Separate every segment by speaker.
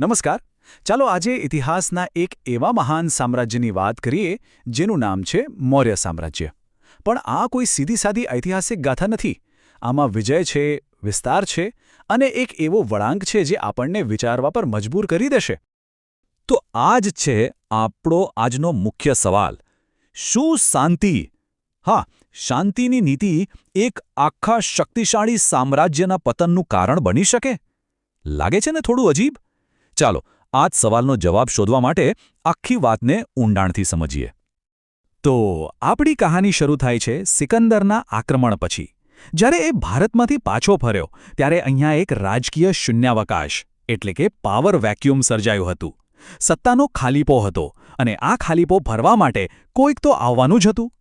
Speaker 1: નમસ્કાર. ચાલો આજે ઇતિહાસના એક એવા મહાન સામ્રાજ્યની વાત કરીએ, જેનું નામ છે મૌર્ય સામ્રાજ્ય. પણ આ કોઈ સીધી સાદી ઐતિહાસિક ગાથા નથી. આમાં વિજય છે, વિસ્તાર છે, અને એક એવો વળાંક છે જે આપણને વિચારવા પર મજબૂર કરી દેશે.
Speaker 2: તો આ જ છે આપણો આજનો મુખ્ય સવાલ. શું શાંતિ? હા, શાંતિની નીતિ એક આખા શક્તિશાળી સામ્રાજ્યના પતનનું કારણ બની શકે? લાગે છે ને થોડું અજીબ? ચાલો આ જ સવાલનો જવાબ શોધવા માટે આખી વાતને ઊંડાણથી સમજીએ.
Speaker 1: તો, આપણી કહાની શરૂ થાય છે સિકંદરના આક્રમણ પછી. જ્યારે એ ભારતમાંથી પાછો ફર્યો, ત્યારે અહીંયા એક રાજકીય શૂન્યાવકાશ, એટલે કે પાવર વેક્યુમ સર્જાયું હતું. સત્તાનો ખાલીપો હતો અને આ ખાલીપો ભરવા માટે કોઈક તો આવવાનું જ હતું.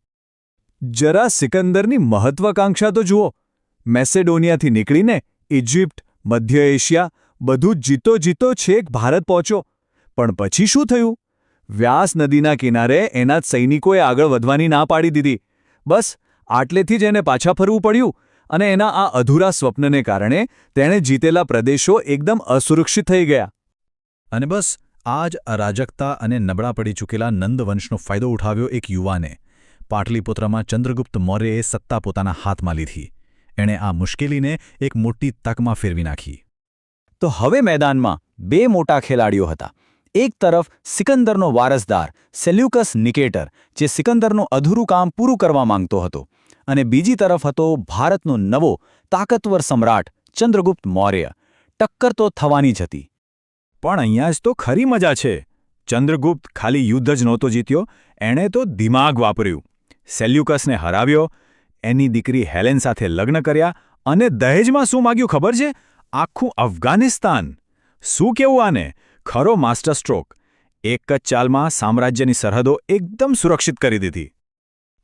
Speaker 2: જરા સિકંદરની મહત્વાકાંક્ષા તો જુઓ. મેસેડોનિયાથી નીકળીને ઇજિપ્ત મધ્ય એશિયા બધું જીતો જીતો છેક ભારત પહોંચ્યો. પણ પછી શું થયું? વ્યાસ નદીના કિનારે એના સૈનિકોએ આગળ વધવાની ના પાડી દીધી. બસ, આટલેથી જ એને પાછા ફરવું પડ્યું અને એના આ અધૂરા સ્વપ્નને કારણે તેણે જીતેલા પ્રદેશો એકદમ અસુરક્ષિત થઈ ગયા.
Speaker 1: અને બસ આ જ અરાજકતા અને નબળા પડી ચૂકેલા નંદવંશનો ફાયદો ઉઠાવ્યો એક યુવાને. પાટલીપુત્રમાં ચંદ્રગુપ્ત મૌર્યએ સત્તા પોતાના હાથમાં લીધી. એણે આ મુશ્કેલીને એક મોટી તકમાં ફેરવી નાખી.
Speaker 3: તો હવે મેદાનમાં બે મોટા ખેલાડીઓ હતા. એક તરફ સિકંદરનો વારસદાર, સેલ્યુકસ નિકેટર, જે સિકંદરનું અધૂરું કામ પૂરું કરવા માંગતો હતો. અને બીજી તરફ હતો ભારતનો નવો, તાકતવર સમ્રાટ, ચંદ્રગુપ્ત મૌર્ય. ટક્કર તો થવાની જ હતી.
Speaker 2: પણ અહીંયા જ તો ખરી મજા છે. ચંદ્રગુપ્ત ખાલી યુદ્ધ જ નહોતો જીત્યો, એણે તો દિમાગ વાપર્યું. સેલ્યુકસને હરાવ્યો, એની દીકરી હેલેન સાથે લગ્ન કર્યા અને દહેજમાં શું માગ્યું ખબર છે? આખું અફઘાનિસ્તાન. શું કેવું આને? ખરો માસ્ટર સ્ટ્રોક. એક જ ચાલમાં સામ્રાજ્યની સરહદો એકદમ સુરક્ષિત કરી દીધી.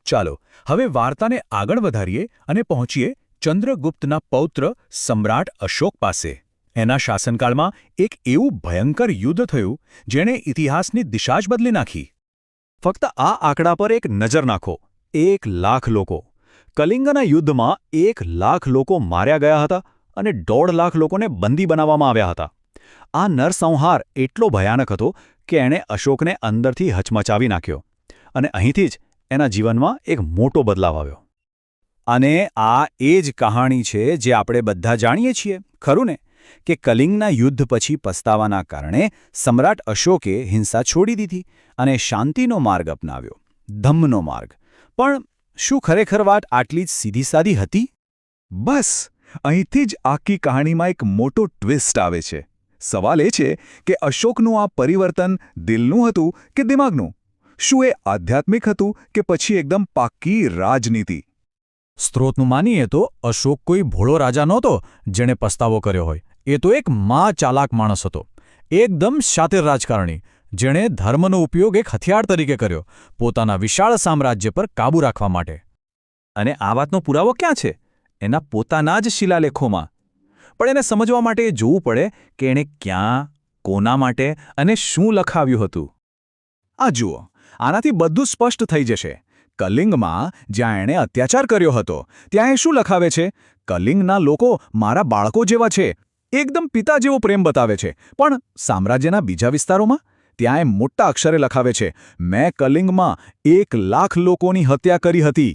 Speaker 1: ચાલો, હવે વાર્તાને આગળ વધારીએ અને પહોંચીએ ચંદ્રગુપ્તના પૌત્ર સમ્રાટ અશોક પાસે. એના શાસનકાળમાં એક એવું ભયંકર યુદ્ધ થયું, જેણે ઇતિહાસની દિશા જ બદલી નાખી.
Speaker 2: ફક્ત આ આંકડા પર એક નજર નાખો. એક લાખ લોકો. કલિંગના યુદ્ધમાં એક લાખ લોકો માર્યા ગયા હતા. અને દોઢ લાખ લોકોને બંદી બનાવવામાં આવ્યા હતા. આ નરસંહાર એટલો ભયાનક હતો કે એણે અશોકને અંદરથી હચમચાવી નાખ્યો અને અહીંથી જ એના જીવનમાં એક મોટો બદલાવ આવ્યો.
Speaker 3: અને આ એ જ કહાણી છે જે આપણે બધા જાણીએ છીએ, ખરું ને? કે કલિંગના યુદ્ધ પછી પસ્તાવાના કારણે સમ્રાટ અશોકે હિંસા છોડી દીધી અને શાંતિનો માર્ગ અપનાવ્યો, ધમ્મનો માર્ગ. પણ શું ખરેખર વાત આટલી જ સીધી સાદી હતી?
Speaker 2: બસ! અહીંથી જ આખી કહાણીમાં એક મોટો ટ્વિસ્ટ આવે છે. સવાલ એ છે કે અશોકનું આ પરિવર્તન દિલનું હતું કે દિમાગનું? શું એ આધ્યાત્મિક હતું કે પછી એકદમ પાક્કી રાજનીતિ?
Speaker 1: સ્ત્રોતનું માનીએ તો અશોક કોઈ ભોળો રાજા નહોતો જેણે પસ્તાવો કર્યો હોય. એ તો એક મા ચાલાક માણસ હતો. એકદમ શાતિર રાજકારણી, જેણે ધર્મનો ઉપયોગ એક હથિયાર તરીકે કર્યો, પોતાના વિશાળ સામ્રાજ્ય પર કાબૂ રાખવા માટે.
Speaker 2: અને આ વાતનો પુરાવો ક્યાં છે? એના પોતાના જ શિલાલેખોમાં. પણ એને સમજવા માટે એ જોવું પડે કે એણે ક્યાં, કોના માટે અને શું લખાવ્યું હતું. આ જુઓ, આનાથી બધું સ્પષ્ટ થઈ જશે. કલિંગમાં જ્યાં એણે અત્યાચાર કર્યો હતો, ત્યાં એ શું લખાવે છે? કલિંગના લોકો મારા બાળકો જેવા છે. એકદમ પિતા જેવો પ્રેમ બતાવે છે. પણ સામ્રાજ્યના બીજા વિસ્તારોમાં? ત્યાં એ મોટા અક્ષરે લખાવે છે, મેં કલિંગમાં એક લાખ લોકોની હત્યા કરી હતી.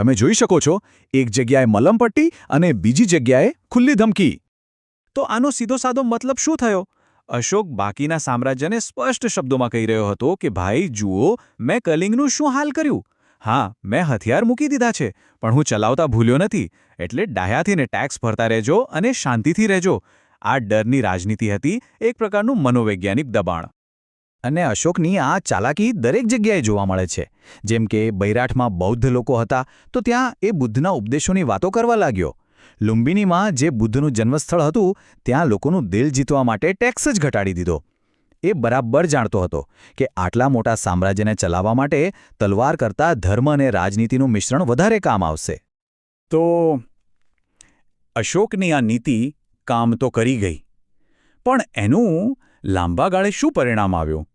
Speaker 2: તમે જોઈ શકો છો, એક જગ્યાએ મલમપટ્ટી અને બીજી જગ્યાએ ખુલ્લી ધમકી. તો આનો સીધો સાદો મતલબ શું થયો? અશોક બાકીના સામ્રાજ્યને સ્પષ્ટ શબ્દોમાં કહી રહ્યો હતો કે, ભાઈ, જુઓ, મેં કલિંગનું શું હાલ કર્યું? હા, મેં હથિયાર મૂકી દીધા છે, પણ હું ચલાવતા ભૂલ્યો નથી, એટલે ડાહ્યાથીને ટેક્સ ભરતા રહેજો અને શાંતિથી રહેજો. આ ડરની રાજનીતિ હતી એક પ્રકારનું મનોવૈજ્ઞાનિક દબાણ.
Speaker 3: અને અશોકની આ ચાલાકી દરેક જગ્યાએ જોવા મળે છે. જેમ કે બૈરાઠમાં બૌદ્ધ લોકો હતા, તો ત્યાં એ બુદ્ધના ઉપદેશોની વાતો કરવા લાગ્યો. લુંબિનીમાં જે બુદ્ધનું જન્મસ્થળ હતું, ત્યાં લોકોનું દિલ જીતવા માટે ટેક્સ જ ઘટાડી દીધો. એ બરાબર જાણતો હતો કે આટલા મોટા સામ્રાજ્યને ચલાવવા માટે તલવાર કરતાં ધર્મ અને રાજનીતિનું મિશ્રણ વધારે કામ આવશે.
Speaker 2: તો અશોકની આ નીતિ કામ તો કરી ગઈ. પણ એનું લાંબા ગાળે શું પરિણામ આવ્યું?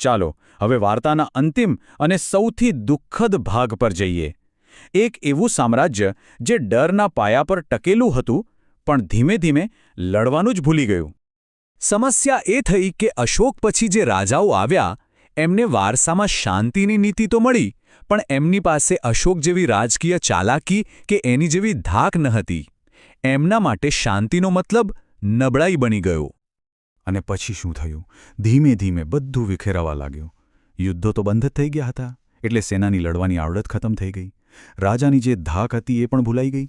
Speaker 2: ચાલો, હવે વાર્તાના અંતિમ અને સૌથી દુઃખદ ભાગ પર જઈએ. એક એવું સામ્રાજ્ય જે ડરના પાયા પર ટકેલું હતું, પણ ધીમે ધીમે લડવાનું જ ભૂલી ગયું.
Speaker 1: સમસ્યા એ થઈ કે અશોક પછી જે રાજાઓ આવ્યા, એમને વારસામાં શાંતિની નીતિ તો મળી, પણ એમની પાસે અશોક જેવી રાજકીય ચાલાકી કે એની જેવી ધાક ન હતી. એમના માટે શાંતિનો મતલબ નબળાઈ બની ગયો.
Speaker 3: અને પછી શું થયું? ધીમે ધીમે બધું વિખેરાવા લાગ્યું. યુદ્ધો તો બંધ જ થઈ ગયા હતા, એટલે સેનાની લડવાની આવડત ખતમ થઈ ગઈ. રાજાની જે ધાક હતી એ પણ ભૂલાઈ ગઈ.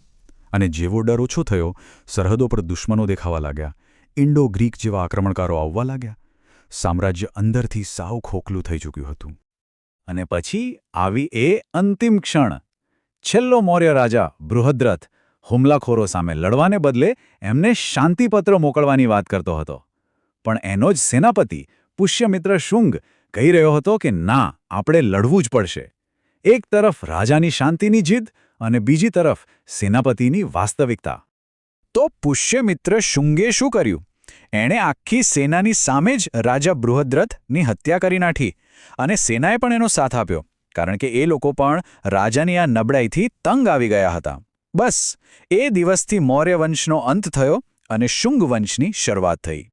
Speaker 3: અને જેવો ડર ઓછો થયો, સરહદો પર દુશ્મનો દેખાવા લાગ્યા. ઇન્ડો ગ્રીક જેવા આક્રમણકારો આવવા લાગ્યા. સામ્રાજ્ય અંદરથી સાવ ખોખલું થઈ ચૂક્યું હતું. અને પછી આવી એ અંતિમ ક્ષણ. છેલ્લો મૌર્ય રાજા બૃહદ્રથ હુમલાખોરો સામે લડવાને બદલે એમને શાંતિપત્ર મોકલવાની વાત કરતો હતો. પણ એનો જ સેનાપતિ પુષ્યમિત્ર શુંગ કહી રહ્યો હતો કે ના, આપણે લડવું જ પડશે. એક તરફ રાજાની શાંતિની જીદ અને બીજી તરફ સેનાપતિની વાસ્તવિકતા. તો પુષ્યમિત્ર શુંગે શું કર્યું? એણે આખી સેનાની સામે જ રાજા બૃહદ્રથની હત્યા કરી નાખી અને સેનાએ પણ એનો સાથ આપ્યો, કારણ કે એ લોકો પણ રાજાની આ નબળાઈથી તંગ આવી ગયા હતા. બસ, એ દિવસથી મૌર્ય વંશનો અંત થયો અને શુંગ વંશની શરૂઆત થઈ.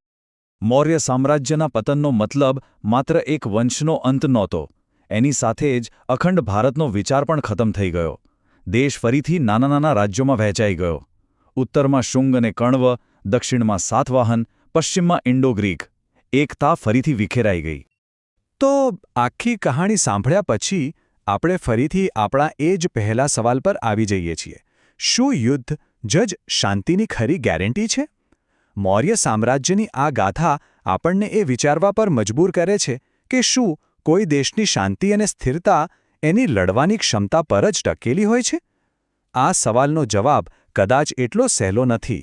Speaker 3: મૌર્ય સામ્રાજ્યના પતનનો મતલબ માત્ર એક વંશનો અંત નહોતો. એની સાથે જ અખંડ ભારતનો વિચાર પણ ખતમ થઈ ગયો. દેશ ફરીથી નાના નાના રાજ્યોમાં વહેંચાઈ ગયો. ઉત્તરમાં શુંગ અને કણવ દક્ષિણમાં સાતવાહન, પશ્ચિમમાં ઇન્ડો ગ્રીક એકતા ફરીથી વિખેરાઈ ગઈ. તો આખી કહાણી સાંભળ્યા પછી આપણે ફરીથી આપણા એ જ પહેલા સવાલ પર આવી જઈએ છીએ. શું યુદ્ધ જજ શાંતિની ખરી ગેરંટી છે? મૌર્ય સામ્રાજ્યની આ ગાથા આપણને એ વિચારવા પર મજબૂર કરે છે કે શું કોઈ દેશની શાંતિ અને સ્થિરતા એની લડવાની ક્ષમતા પર જ ટકેલી હોય છે? આ સવાલનો જવાબ કદાચ એટલો સહેલો નથી.